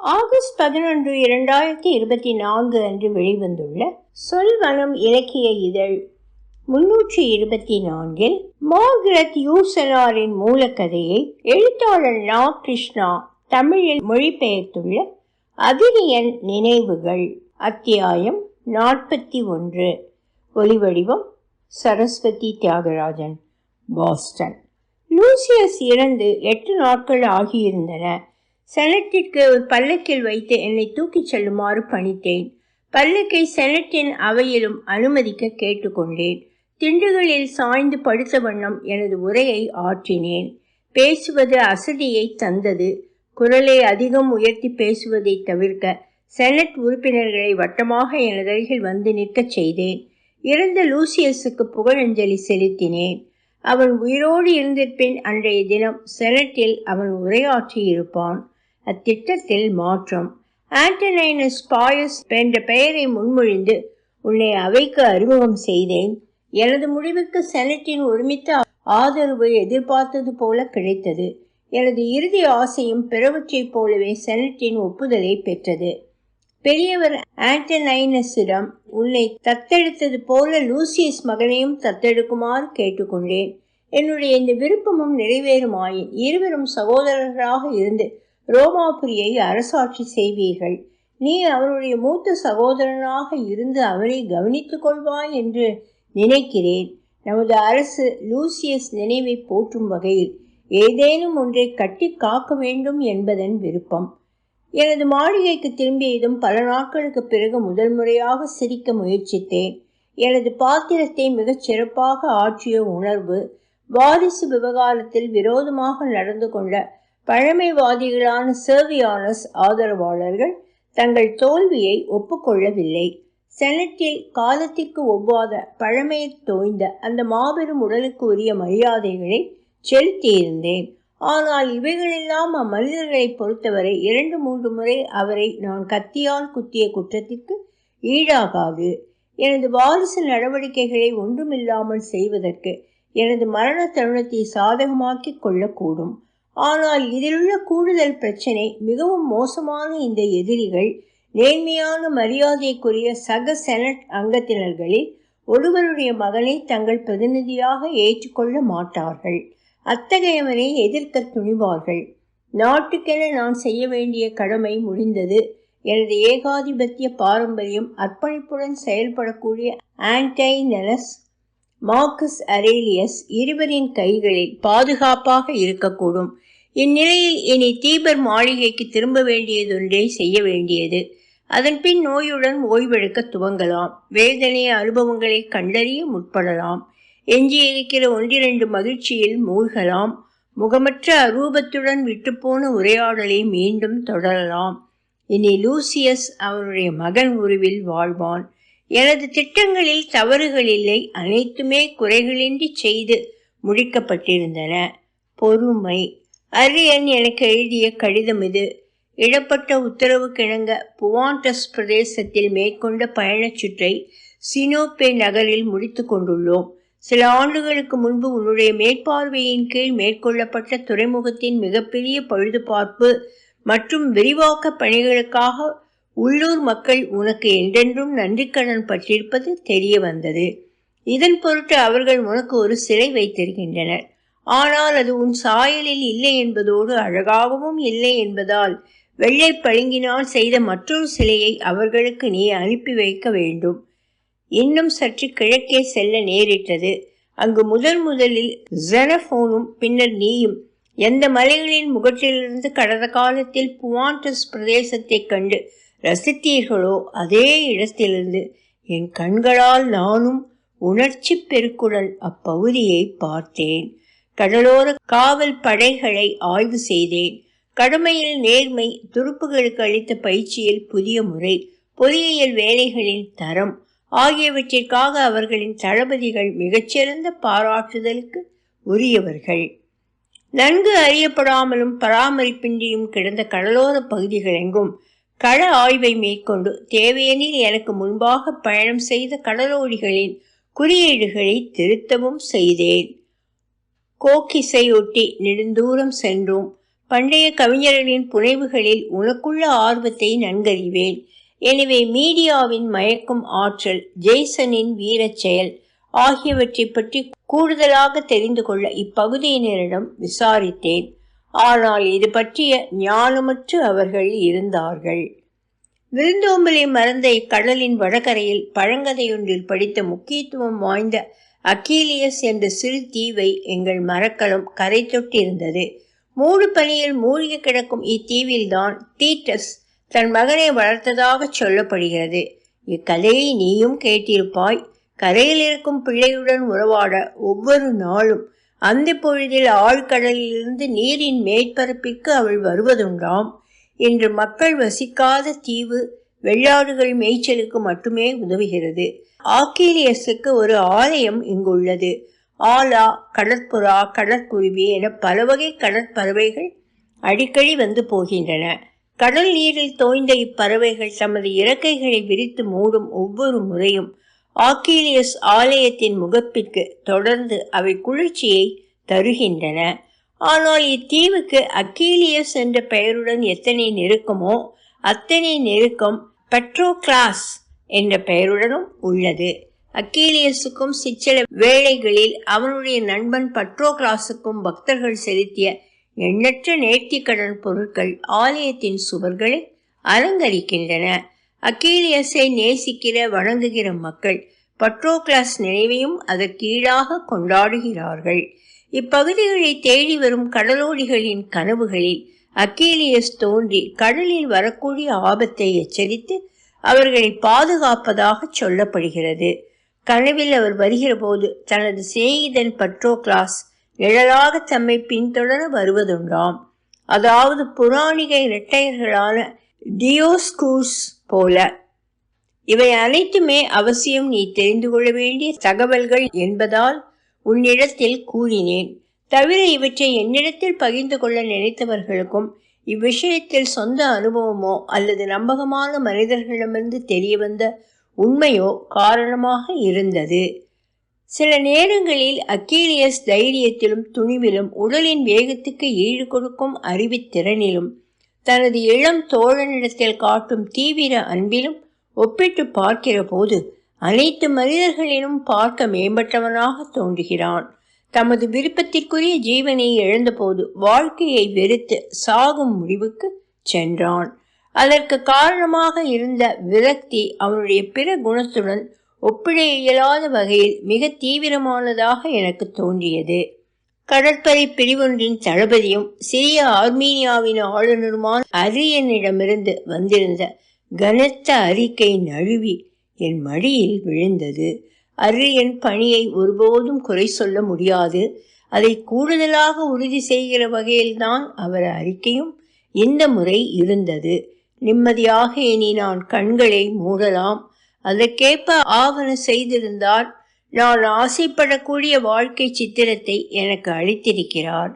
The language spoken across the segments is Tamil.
ஆகஸ்ட் பதினொன்று இரண்டாயிரத்தி இருபத்தி நான்கு அன்று வெளிவந்துள்ள சொல்வனம் இலக்கிய இதழ் முன்னூற்றி இருபத்தி நான்கில் மார்கரெட் யூசனாரின் மூலக்கதையை எழுத்தாளர் நா. கிருஷ்ணா தமிழில் மொழிபெயர்த்துள்ள அதிரியன் நினைவுகள் அத்தியாயம் நாற்பத்தி ஒன்று. ஒலிவடிவம் சரஸ்வதி தியாகராஜன் பாஸ்டன். லூசியஸ் இறந்து எட்டு நாட்கள் ஆகியிருந்தன. செனட்டிற்கு ஒரு பல்லக்கில் வைத்து என்னை தூக்கிச் செல்லுமாறு பணித்தேன். பல்லக்கை செனட்டின் அவையிலும் அனுமதிக்க கேட்டுக்கொண்டேன். திண்டுகளில் சாய்ந்து படுத்த வண்ணம் எனது உரையை ஆற்றினேன். பேசுவது அசதியை தந்தது. குரலை அதிகம் உயர்த்தி பேசுவதை தவிர்க்க செனட் உறுப்பினர்களை வட்டமாக எனதருகில் வந்து நிற்கச் செய்தேன். இறந்த லூசியஸுக்கு புகழஞ்சலி செலுத்தினேன். அவன் உயிரோடு இருந்திருப்பின் அன்றைய தினம் செனட்டில் அவன் உரையாற்றியிருப்பான். அத்திட்டத்தில் மாற்றம். ஆண்டனைனஸ் பாயஸ் என்ற பெயரை முன்மொழிந்து உன்னை அவைக்கு அறிமுகம் செய்தேன். எனது முடிவுக்கு செனட்டின் ஒருமித்த ஆதரவு எதிர்பார்த்தது போல கிடைத்தது. எனது இறுதி ஆசையும் பிறவற்றைப் போலவே செனட்டின் ஒப்புதலை பெற்றது. பெரியவர் ஆண்டனைனஸிடம் உன்னை தத்தெடுத்தது போல லூசியஸ் மகனையும் தத்தெடுக்குமாறு கேட்டுக்கொண்டேன். என்னுடைய இந்த விருப்பமும் நிறைவேறுமாயின். இருவரும் சகோதரர்களாக இருந்து ரோமாபுரியை அரசாட்சி செய்வீர்கள். நீ அவருடைய மூத்த சகோதரனாக இருந்து அவரை கவனித்துக் கொள்வாய் என்று நினைக்கிறேன். நமது அரசு லூசியஸ் நினைவை போற்றும் வகையில் ஏதேனும் ஒன்றை கட்டி காக்க வேண்டும் என்பதன் விருப்பம். எனது மாளிகைக்கு திரும்பியதும் பல நாட்களுக்கு பிறகு முதல் முறையாக சிரிக்க முயற்சித்தேன். எனது பாத்திரத்தை மிகச் சிறப்பாக ஆற்றிய உணர்வு வாரிசு விவகாரத்தில் விரோதமாக நடந்து கொண்ட பழமைவாதிகளான சர்வியானஸ் ஆதரவாளர்கள் தங்கள் தோல்வியை ஒப்புக்கொள்ளவில்லை. செனட்டில் காலத்திற்கு ஒவ்வாத பழமையை தோய்ந்த அந்த மாபெரும் உடலுக்கு உரிய மரியாதைகளை செலுத்தியிருந்தேன். ஆனால் இவைகளெல்லாம் அம்மனிதர்களை பொறுத்தவரை இரண்டு மூன்று முறை அவரை நான் கத்தியால் குத்திய குற்றத்திற்கு ஈடாகாது. எனது வாரிசு நடவடிக்கைகளை ஒன்றுமில்லாமல் செய்வதற்கு எனது மரண தருணத்தை சாதகமாக்கி கொள்ளக்கூடும். ஆனால் இதிலுள்ள கூடுதல் பிரச்சனை மிகவும் மோசமான இந்த எதிரிகள் நேர்மையான மரியாதைக்குரிய சக செனட் அங்கத்தினர்களில் ஒருவருடைய மகனை தங்கள் பிரதிநிதியாக ஏற்றுக்கொள்ள மாட்டார்கள். அத்தகையவனை எதிர்க்க துணிவார்கள். நாட்டுக்கென நான் செய்ய வேண்டிய கடமை முடிந்தது. எனது ஏகாதிபத்திய பாரம்பரியம் அர்ப்பணிப்புடன் செயல்படக்கூடிய ஆன்டைனஸ் மார்க்கஸ் அரேலியஸ் இருவரின் கைகளில் பாதுகாப்பாக இருக்கக்கூடும். இந்நிலையில் இனி தீபர் மாளிகைக்கு திரும்ப வேண்டியதொன்றே செய்ய வேண்டியது. அதன்பின் நோயுடன் ஓய்வெடுக்க துவங்கலாம். வேதனை அனுபவங்களை கண்டறிய முற்படலாம். எஞ்சியிருக்கிற ஒன்றிரண்டு மகிழ்ச்சியில் மூழ்கலாம். முகமற்ற அரூபத்துடன் விட்டுப்போன உரையாடலை மீண்டும் தொடரலாம். இனி லூசியஸ் அவனுடைய மகன் உருவில் வாழ்வான். எனது திட்டங்களில் தவறுகள் இல்லை. அனைத்துமே குறைகளின்றி செய்து முடிக்கப்பட்டிருந்தன. பொறுமை. அரியன் எனக்கு எழுதிய கடிதம் இது. இடப்பட்ட உத்தரவு கிழங்க புவாண்டஸ் பிரதேசத்தில் மேற்கொண்ட பயணச் சுற்றை சினோப்பே நகரில் முடித்து கொண்டுள்ளோம். சில ஆண்டுகளுக்கு முன்பு உன்னுடைய மேற்பார்வையின் கீழ் மேற்கொள்ளப்பட்ட துறைமுகத்தின் மிகப்பெரிய பழுதுபார்ப்பு மற்றும் விரிவாக்க பணிகளுக்காக உள்ளூர் மக்கள் உனக்கு என்றென்றும் நன்றிக்கடன் பட்டிருப்பது தெரிய வந்தது இதன் பொருட்டு அவர்கள் உனக்கு ஒரு சிலை வைத்திருக்கின்றனர். ஆனால் அது உன் சாயலில் இல்லை என்பதோடு அழகாகவும் இல்லை என்பதால் வெள்ளை பளிங்கினால் செய்த மற்றொரு சிலையை அவர்களுக்கு நீ அனுப்பி வைக்க வேண்டும். இன்னும் சற்று கிழக்கே செல்ல நேரிட்டது. அங்கு முதன் முதலில் ஜெனஃபோனும் பின்னர் நீயும். எந்த மலைகளின் முகற்றிலிருந்து கடந்த காலத்தில் புவாண்டஸ் பிரதேசத்தைக் கண்டு ரசித்தீர்களோ அதே இடத்திலிருந்து. என் கண்களால் நானும் உணர்ச்சி பெருக்குடல் அப்பகுதியை பார்த்தேன். கடலோர காவல் படைகளை ஆய்வு செய்தேன். கடமையில் நேர்மை துருப்புகளுக்கு அளித்த பயிற்சியில் புதிய முறை பொறியியல் வேலைகளின் தரம் ஆகியவற்றிற்காக அவர்களின் தளபதிகள் மிகச்சிறந்த பாராட்டுதலுக்கு உரியவர்கள். நன்கு அறியப்படாமலும் பராமரிப்பின்றியும் கிடந்த கடலோர பகுதிகள் எங்கும் கள ஆய்வை மேற்கொண்டு தேவையெனில் எனக்கு முன்பாக பயணம் செய்த கடலோடிகளின் குறியீடுகளை திருத்தவும் செய்தேன். கோக்கிசையொட்டி நெடுந்தூரம் சென்றோம். பண்டைய கவிஞர்களின் புனைவுகளில் உனக்குள்ள ஆர்வத்தை நன்கறிவேன். எனவே மீடியாவின் மயக்கும் ஆற்றல் ஜெய்சனின் வீரச் செயல் ஆகியவற்றை பற்றி கூடுதலாக தெரிந்து கொள்ள இப்பகுதியினரிடம் விசாரித்தேன். ஆனால் இது பற்றிய ஞானமற்று அவர்கள் இருந்தார்கள். விருந்தோம்பலை மறந்த இக்கடலின் வடகரையில் பழங்கதையொன்றில் படித்த முக்கியத்துவம் வாய்ந்த அக்கீலியஸ் என்ற சிறு தீவை எங்கள் மரக்களம் கரை தொட்டிருந்தது. மூடு பனியில் மூழ்கி கிடக்கும் இத்தீவில்தான் தீட்டஸ் தன் மகனை வளர்த்ததாக சொல்லப்படுகிறது. இக்கதையை நீயும் கேட்டிருப்பாய். கரையில் இருக்கும் பிள்ளையுடன் உறவாட ஒவ்வொரு நாளும் அந்த பொழுதில் ஆழ்கடலிலிருந்து நீரின் மேற்பரப்பிற்கு அவள் வருவதுண்டாம். இன்று மக்கள் வசிக்காத தீவு வெள்ளாடுகள் மேய்ச்சலுக்கு மட்டுமே உதவுகிறது. ஆக்கிலியஸுக்கு ஒரு ஆலயம் இங்குள்ளது ஆலா கடற்புறா கடற்குருவி என பல வகை கடற்பறவைகள் அடிக்கடி வந்து போகின்றன. கடல் நீரில் தோய்ந்த இப்பறவைகள் தமது இறக்கைகளை விரித்து மூடும் ஒவ்வொரு முறையும் ஆக்கிலியஸ் ஆலயத்தின் முகப்பிற்கு தொடர்ந்து அவை குளிர்ச்சியை தருகின்றன. ஆனால் இத்தீவுக்கு அக்கீலியஸ் என்ற பெயருடன் எத்தனை நெருக்கமோ அத்தனை நெருக்கம் பெட்ரோகிளாஸ் என்ற பெயருடனும் உள்ளது. அக்கீலியஸுக்கும் சிற்சில வேளைகளில் அவனுடைய நண்பன் பட்ரோகிளாஸுக்கும் பக்தர்கள் செலுத்திய எண்ணற்ற நேர்த்திக்கடன் பொருட்கள் ஆலயத்தின் சுவர்களை அலங்கரிக்கின்றன. அக்கீலியஸை நேசிக்கிற வணங்குகிற மக்கள் பட்ரோகிளாஸ் நினைவையும் அதற்கீழாக கொண்டாடுகிறார்கள். இப்பகுதிகளை தேடி வரும் கடலோடிகளின் கனவுகளில் அக்கீலியஸ் தோன்றி கடலில் வரக்கூடிய ஆபத்தை எச்சரித்து அவர்களை பாதுகாப்பதாக சொல்லப்படுகிறது. கனவில் அவர் வருகிற போது தனது சிநேகிதன் பட்ரோக்ளாஸ் நிழலாக தம்மை பின்தொடர வருவதுண்டாம். அதாவது புராணிக இரட்டையர்களான டியோஸ்கூஸ் போல. இவை அனைத்துமே அவசியம் நீ தெரிந்து கொள்ள வேண்டிய தகவல்கள் என்பதால் உன்னிடத்தில் கூறினேன். தவிர இவற்றை என்னிடத்தில் பகிர்ந்து கொள்ள நினைத்தவர்களுக்கும் இவ்விஷயத்தில் சொந்த அனுபவமோ அல்லது நம்பகமான மனிதர்களிடமிருந்து தெரிய வந்த உண்மையோ காரணமாக இருந்தது. சில நேரங்களில் அக்கீலியஸ் தைரியத்திலும் துணிவிலும் உடலின் வேகத்துக்கு ஈடு கொடுக்கும் அறிவுத்திறனிலும் தனது இளம் தோழனிடத்தில் காட்டும் தீவிர அன்பிலும் ஒப்பிட்டு பார்க்கிற போது அனைத்து மனிதர்களிலும் பார்க்க மேம்பட்டவனாக தோன்றுகிறான். தமது விருப்பத்திற்குரிய ஜீவனை இழந்தபோது வாழ்க்கையை வெறுத்து சாகும் முடிவுக்கு சென்றான். அதற்கு காரணமாக இருந்த விரக்தி அவனுடைய பிற குணத்துடன் ஒப்பிட இயலாத வகையில் மிக தீவிரமானதாக எனக்கு தோன்றியது. கடற்படை பிரிவொன்றின் தளபதியும் சிறிய ஆர்மீனியாவின் ஆளுநருமான அரியனிடமிருந்து வந்திருந்த கனத்த அறிக்கை நழுவி என் மடியில் விழுந்தது. அரியன் பணியை ஒருபோதும் குறை சொல்ல முடியாது. அதை கூடுதலாக உறுதி செய்கிற வகையில்தான் அவர் அறிக்கையும் இந்த முறை இருந்தது. நிம்மதியாக இனி நான் கண்களை மூடலாம். அதற்கேற்ப ஆவண செய்திருந்தால் நான் ஆசைப்படக்கூடிய வாழ்க்கை சித்திரத்தை எனக்கு அளித்திருக்கிறார்.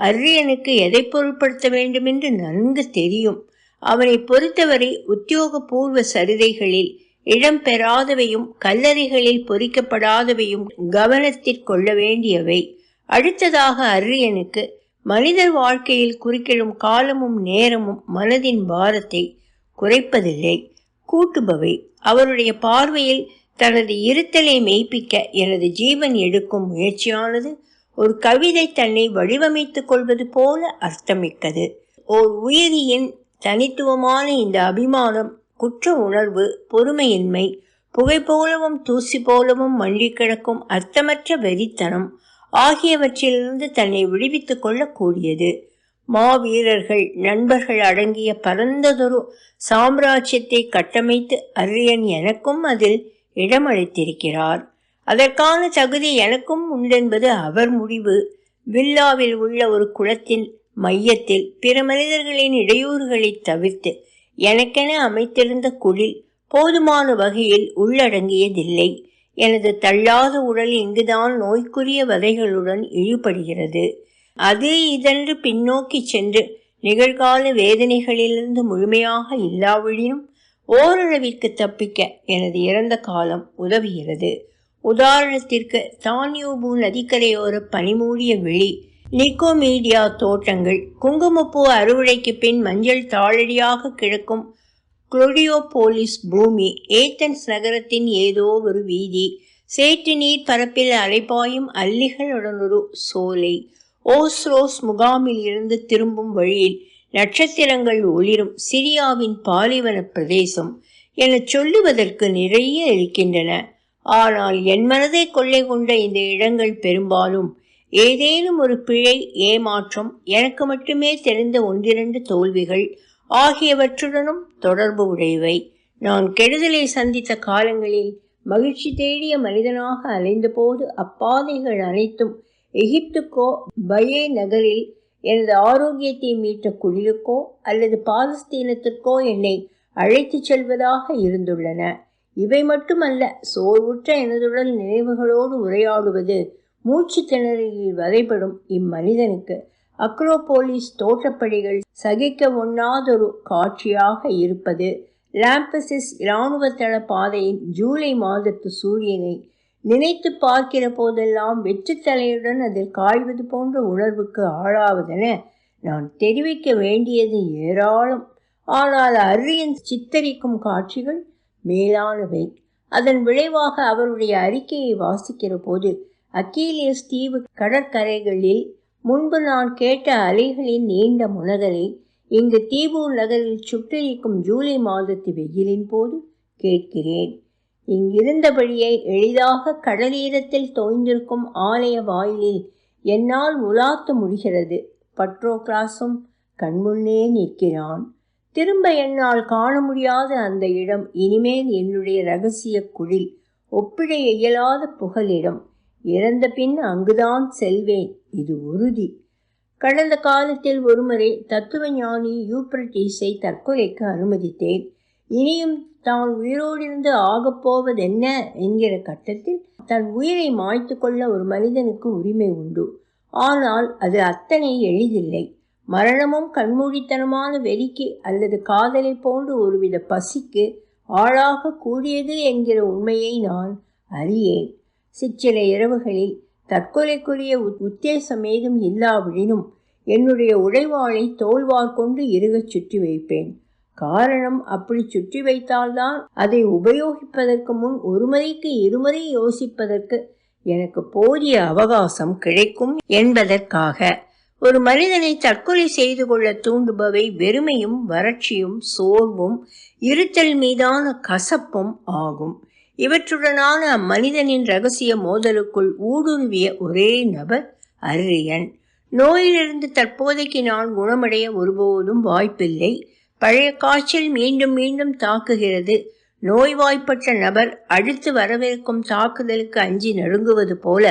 அரியனுக்கு எதை பொருட்படுத்த வேண்டும் என்று நன்கு தெரியும். அவனை பொறுத்தவரை உத்தியோகபூர்வ சரிதைகளில் இடம்பெறாதவையும் கல்லறைகளில் பொறிக்கப்படாதவையும் கவனத்திற்கொள்ள வேண்டியவை. அடுத்ததாக அரியனுக்கு மனிதர் வாழ்க்கையில் குறுக்கிடும் காலமும் நேரமும் மனதின் பாரத்தை குறைப்பதில்லை. கூட்டுபவை அவருடைய பார்வையில் தனது இருத்தலை மெய்ப்பிக்க எனது ஜீவன் எடுக்கும் முயற்சியானது ஒரு கவிதை தன்னை வடிவமைத்துக் கொள்வது போல அர்த்தமிக்கது. ஓர் உயிரியின் தனித்துவமான இந்த அபிமானம் குற்ற உணர்வு பொறுமையின்மை புகை போலவும் தூசி போலவும் மண்டி கிடக்கும் அர்த்தமற்ற வெறித்தனம் ஆகியவற்றிலிருந்து தன்னை விடுவித்துக் கொள்ளக்கூடியது. மாவீரர்கள் நண்பர்கள் அடங்கிய பரந்ததொரு சாம்ராஜ்யத்தை கட்டமைத்து அரியன் எனக்கும் அதில் இடமளித்திருக்கிறார். அதற்கான தகுதி எனக்கும் உண்டென்பது அவர் முடிவு. வில்லாவில் உள்ள ஒரு குளத்தின் மையத்தில் பிற மனிதர்களின் இடையூறுகளை தவிர்த்து எனக்கென அமைத்திருந்த குளில் போதுமான வகையில் உள்ளடங்கியதில்லை. எனது தள்ளாத உடல் இங்குதான் நோய்க்குரிய வதைகளுடன் இழுபடுகிறது. அது இதென்று பின்னோக்கி சென்று நிகழ்கால வேதனைகளிலிருந்து முழுமையாக இல்லாவிடினும் ஓரளவிற்கு தப்பிக்க எனது இறந்த காலம் உதவுகிறது. உதாரணத்திற்கு தான்யூபு நதிக்கரையோர பனிமூடிய வெளி நிக்கோமீடியா தோட்டங்கள் குங்குமப்பூ அறுவடைக்கு பின் மஞ்சள் தாளடியாக கிடக்கும் குளோடியோபோலிஸ் பூமி ஏத்தன்ஸ் நகரத்தின் ஏதோ ஒரு வீதி. சேற்று நீர் பரப்பில் அலைபாயும் அல்லிகளுடன் ஒரு சோலை. ஓஸ்ரோஸ் முகாமில் இருந்து திரும்பும் வழியில் நட்சத்திரங்கள் ஒளிரும் சிரியாவின் பாலைவன பிரதேசம் என சொல்லுவதற்கு நிறைய இருக்கின்றன. ஆனால் என் மனதை கொள்ளை கொண்ட இந்த இடங்கள் பெரும்பாலும் ஏதேனும் ஒரு பிழை ஏமாற்றம் எனக்கு மட்டுமே தெரிந்த ஒன்றிரண்டு தோல்விகள் ஆகியவற்றுடனும் தொடர்பு உடையவை. நான் கெடுதலை சந்தித்த காலங்களில் மகிழ்ச்சி தேடிய மனிதனாக அலைந்தபோது அப்பாதைகள் அனைத்தும் எகிப்துக்கோ பயே நகரில் எனது ஆரோக்கியத்தை மீட்ட குளிருக்கோ அல்லது பாலஸ்தீனத்திற்கோ என்னை அழைத்துச் செல்வதாக இருந்துள்ளன. இவை மட்டுமல்ல சோர்வுற்ற எனதுடன் நினைவுகளோடு உரையாடுவது மூச்சு திணறலில் வதைப்படும் இம்மனிதனுக்கு அக்ரோபோலிஸ் தோட்டப்படிகள் சகிக்க ஒண்ணாதொரு காட்சியாக இருப்பது லாம்பசிஸ் இராணுவ தள பாதையின் ஜூலை மாதத்து சூரியனை நினைத்து பார்க்கிற போதெல்லாம் வெற்று தலையுடன் அதில் காய்வது போன்ற உணர்வுக்கு ஆளாவதென நான் தெரிவிக்க வேண்டியது ஏராளம். ஆனால் அரியன் சித்தரிக்கும் காட்சிகள் மேலானவை. அதன் விளைவாக அவருடைய அறிக்கையை வாசிக்கிற போது அக்கீலியஸ் தீவு கடற்கரைகளில் முன்பு நான் கேட்ட அலைகளின் நீண்ட முனகலை இங்கு தீபூர் நகரில் சுட்டரிக்கும் ஜூலை மாதத்து வெயிலின் போது கேட்கிறேன். இங்கிருந்தபடியே எளிதாக கடலீரத்தில் தோய்ந்திருக்கும் ஆலய வாயிலில் என்னால் உலாத்த முடிகிறது. பட்ரோக்ராஸும் கண்முன்னே நிற்கிறான். திரும்ப என்னால் காண முடியாத அந்த இடம் இனிமேல் என்னுடைய ரகசிய குழில் ஒப்பிட இயலாத புகலிடம். இறந்த பின் அங்குதான் செல்வேன். இது உறுதி. கடந்த காலத்தில் ஒருமுறை தத்துவ ஞானி யூப்ரட்டீஸை தற்கொலைக்கு அனுமதித்தேன். இனியும் தான் உயிரோடிருந்து ஆகப்போவதென்ன என்கிற கட்டத்தில் தன் உயிரை மாய்த்து கொள்ள ஒரு மனிதனுக்கு உரிமை உண்டு. ஆனால் அது அத்தனை எளிதில்லை. மரணமும் கண்மூடித்தனமான வெறிக்கு அல்லது காதலை போன்று ஒருவித பசிக்கு ஆளாக கூடியது என்கிற உண்மையை நான் அறியேன். சிற்சில இரவுகளில் தற்கொலைக்குரிய உத்தேசம் ஏதும் இல்லாவிடினும் என்னுடைய உடைவாளை தோல்வார் கொண்டு இருகச் சுற்றி வைப்பேன். காரணம் அப்படி சுற்றி வைத்தால்தான் அதை உபயோகிப்பதற்கு முன் ஒருமுறைக்கு இருமுறை யோசிப்பதற்கு எனக்கு போதிய அவகாசம் கிடைக்கும் என்பதற்காக ஒரு மனிதனை தற்கொலை செய்து கொள்ள தூண்டுபவை வெறுமையும் வறட்சியும் சோர்வும் இருத்தல் மீதான கசப்பும் ஆகும். இவற்றுடனான அம்மனிதனின் ரகசிய மோதலுக்குள் ஊடுருவிய ஒரே நபர் அரியன். நோயிலிருந்து தற்போதைக்கு நான் குணமடைய ஒருபோதும் வாய்ப்பில்லை. பழைய காய்ச்சல் மீண்டும் மீண்டும் தாக்குகிறது. நோய்வாய்ப்பட்ட நபர் அடுத்து வரவிருக்கும் தாக்குதலுக்கு அஞ்சி நடுங்குவது போல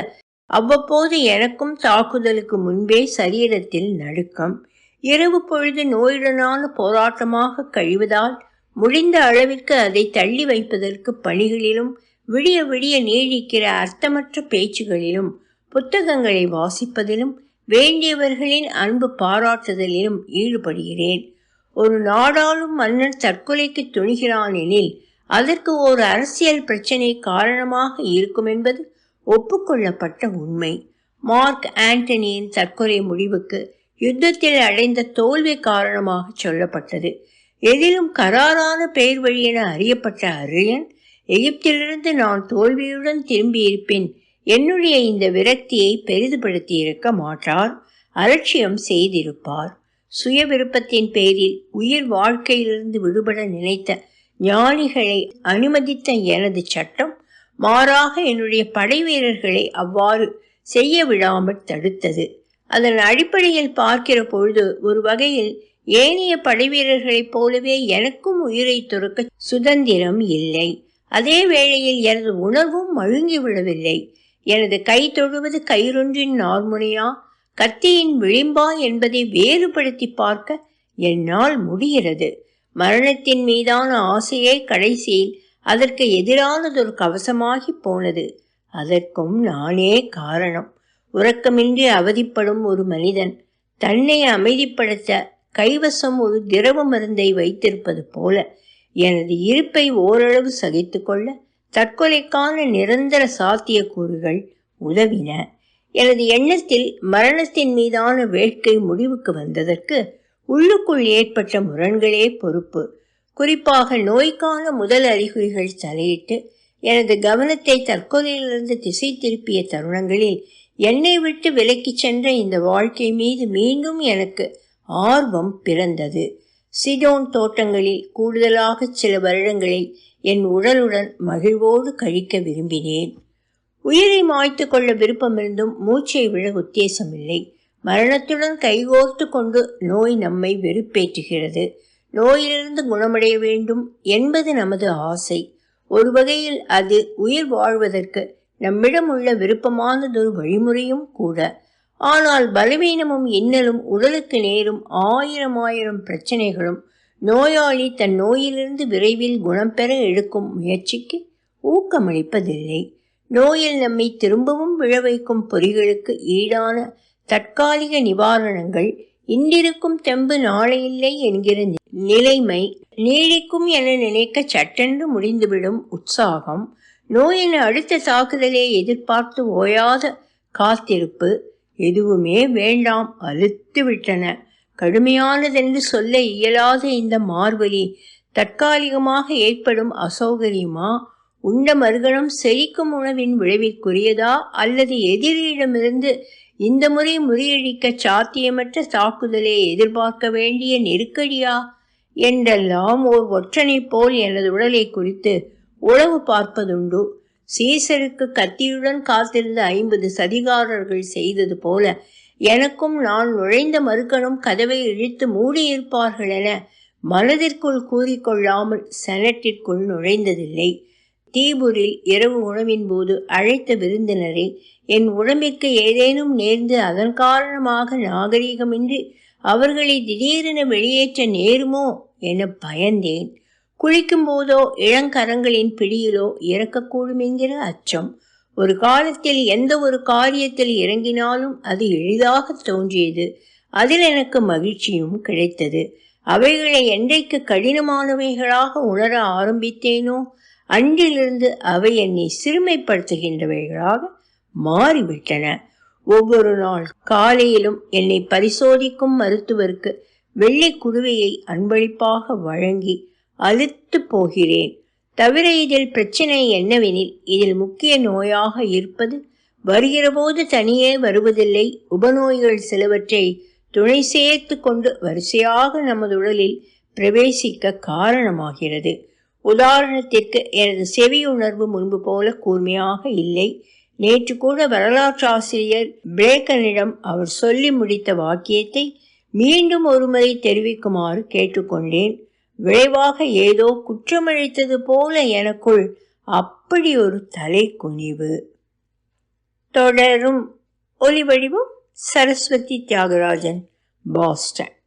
அவ்வப்போது எனக்கும் தாக்குதலுக்கு முன்பே சரீரத்தில் நடுக்கம். இரவு பொழுது நோயுடனான போராட்டமாக கழிவதால் முடிந்த அளவிற்கு அதை தள்ளி வைப்பதற்கு பணிகளிலும் விடிய விடிய நீடிக்கிற அர்த்தமற்ற பேச்சுகளிலும் புத்தகங்களை வாசிப்பதிலும் வேண்டியவர்களின் அன்பு பாராட்டுதலிலும் ஈடுபடுகிறேன். ஒரு நாடாளும் மன்னன் தற்கொலைக்கு துணிகிறான் எனில் அதற்கு ஒரு அரசியல் பிரச்சனை காரணமாக இருக்கும் என்பது ஒப்புக்கொள்ளப்பட்ட உண்மை. மார்க் ஆண்டனியின் தற்கொலை முடிவுக்கு யுத்தத்தில் அடைந்த தோல்வி காரணமாக சொல்லப்பட்டது. எதிலும் கராரான பெயர் வழி என அறியப்பட்ட அரியன் எகிப்திலிருந்து நான் தோல்வியுடன் திரும்பியிருப்பின். என்னுடைய இந்த விரக்தியை பெரிதுபடுத்தியிருக்க மாட்டார். அலட்சியம் செய்திருப்பார். சுய விருப்பத்தின் பேரில் உயிர் வாழ்க்கையிலிருந்து விடுபட நினைத்த ஞானிகளை அனுமதித்த எனது சட்டம் மாறாக என்னுடைய படை வீரர்களை அவ்வாறு செய்ய விடாமல் தடுத்தது. அதன் அடிப்படையில் பார்க்கிற பொழுது ஒரு வகையில் ஏனைய படைவீரர்களைப் போலவே எனக்கும் உயிரை துறக்க சுதந்திரம் இல்லை. அதே வேளையில் எனது உணர்வும் மழுங்கிவிடவில்லை எனது கை தொழுவது கயிறொன்றின் நார்முனையா? கத்தியின் விளிம்பா என்பதை வேறுபடுத்தி பார்க்க என்னால் முடிகிறது. மரணத்தின் மீதான ஆசையே கடைசியில் அதற்கு எதிரானதொரு கவசமாகி போனது. அதற்கும் நானே காரணம். உறக்கமின்றி அவதிப்படும் ஒரு மனிதன் தன்னை அமைதிப்படுத்த கைவசம் ஒரு திரவ மருந்தை வைத்திருப்பது போல எனது இருப்பை ஓரளவு சகித்து கொள்ள தற்கொலைக்கான நிரந்தர சாத்தியக்கூறுகள் உதவின. எனது எண்ணத்தில் மரணத்தின் மீதான வேட்கை முடிவுக்கு வந்ததற்கு உள்ளுக்குள் ஏற்பட்ட முரண்களே பொறுப்பு. குறிப்பாக நோய்க்கான முதல் அறிகுறிகள் தலையிட்டு எனது கவனத்தை தற்கொலையிலிருந்து திசை திருப்பிய தருணங்களில் என்னை விட்டு விலக்கிச் சென்ற இந்த வாழ்க்கை மீது மீண்டும் எனக்கு ஆர்வம் பிறந்தது. சிடோன் தோட்டங்களில் கூடுதலாக சில வருடங்களை என் உடலுடன் மகிழ்வோடு கழிக்க விரும்பினேன். உயிரை மாய்த்து கொள்ள விருப்பமிருந்தும் மூச்சை விட உத்தேசமில்லை. மரணத்துடன் கைகோர்த்து கொண்டு நோய் நம்மை வெறுப்பேற்றுகிறது. நோயிலிருந்து குணமடைய வேண்டும் என்பது நமது ஆசை. ஒரு வகையில் அது உயிர் வாழ்வதற்கு நம்மிடம் உள்ள விருப்பமானதொரு வழிமுறையும் கூட. ஆனால் பலவீனமும் இன்னலும் உடலுக்கு நேரும் ஆயிரம் ஆயிரம் பிரச்சனைகளும் நோயாளி தன் நோயிலிருந்து விரைவில் குணம் பெற எடுக்கும் முயற்சிக்கு ஊக்கமளிப்பதில்லை. நோயில் நம்மை திரும்பவும் விழ வைக்கும் பொறிகளுக்கு ஈடான தற்காலிக நிவாரணங்கள் இன்றிருக்கும் தெம்பு நாளையில்லை என்கிற நிலைமை நீடிக்கும் என நினைக்க சட்டென்று முடிந்துவிடும் உற்சாகம் நோயின் அடுத்த தாக்குதலை எதிர்பார்த்து ஓயாத காத்திருப்பு எதுவுமே வேண்டாம் அழுத்து விட்டன. கடுமையானதென்று சொல்ல இயலாத இந்த மார்வலி தற்காலிகமாக ஏற்படும் அசௌகரியமா? உண்ட மறுகணம் செழிக்கும் உணவின் விளைவிற்குரியதா? அல்லது எதிரியிடமிருந்து இந்த முறை முறியடிக்க சாத்தியமற்ற தாக்குதலை எதிர்பார்க்க வேண்டிய நெருக்கடியா? என்றெல்லாம் ஓர் ஒற்றனை போல் எனது உடலை குறித்து உளவு பார்ப்பதுண்டு. சீசருக்கு கத்தியுடன் காத்திருந்த ஐம்பது சதிகாரர்கள் செய்தது போல எனக்கும் நான் நுழைந்த மறுக்கணும் கதவை இழுத்து மூடியிருப்பார்கள் என மனதிற்குள் கூறிக்கொள்ளாமல் செனட்டிற்குள் நுழைந்ததில்லை. தீபூரில் இரவு உணவின் போது அழைத்த விருந்தினரை என் உடம்பிற்கு ஏதேனும் நேர்ந்து அதன் காரணமாக நாகரீகமின்றி அவர்களை திடீரென வெளியேற்ற நேருமோ? என பயந்தேன். குளிக்கும் போதோ இளங்கரங்களின் பிடியிலோ இறக்கக்கூடும் என்கிற அச்சம். ஒரு காலத்தில் எந்த ஒரு காரியத்தில் இறங்கினாலும் அது எளிதாக தோன்றியது. அதில் எனக்கு மகிழ்ச்சியும் கிடைத்தது. அவைகளை என்றைக்கு கடினமானவைகளாக உணர ஆரம்பித்தேனோ அன்றிலிருந்து அவை என்னை சிறுமைப்படுத்துகின்றவைகளாக மாறிவிட்டன. ஒவ்வொரு நாள் காலையிலும் என்னை பரிசோதிக்கும் மருத்துவருக்கு வெள்ளை குடுவையை அன்பளிப்பாக வழங்கி அழுத்து போகிறேன். தவிர இதில் பிரச்சனை என்னவெனில் இதில் முக்கிய நோயாக இருப்பது வருகிறபோது தனியே வருவதில்லை உபநோய்கள் சிலவற்றை துணை சேர்த்து கொண்டு வரிசையாக நமது உடலில் பிரவேசிக்க காரணமாகிறது. உதாரணத்திற்கு எனது செவி உணர்வு முன்பு போல கூர்மையாக இல்லை. நேற்று கூட வரலாற்றாசிரியர் பிரேக்கனிடம் அவர் சொல்லி முடித்த வாக்கியத்தை மீண்டும் ஒருமுறை தெரிவிக்குமாறு கேட்டுக்கொண்டேன். விளைவாக ஏதோ குற்றமளித்தது போல எனக்குள் அப்படி ஒரு தலை குனிவு தொடரும் ஒலிவடிவம் சரஸ்வதி தியாகராஜன் பாஸ்டன்.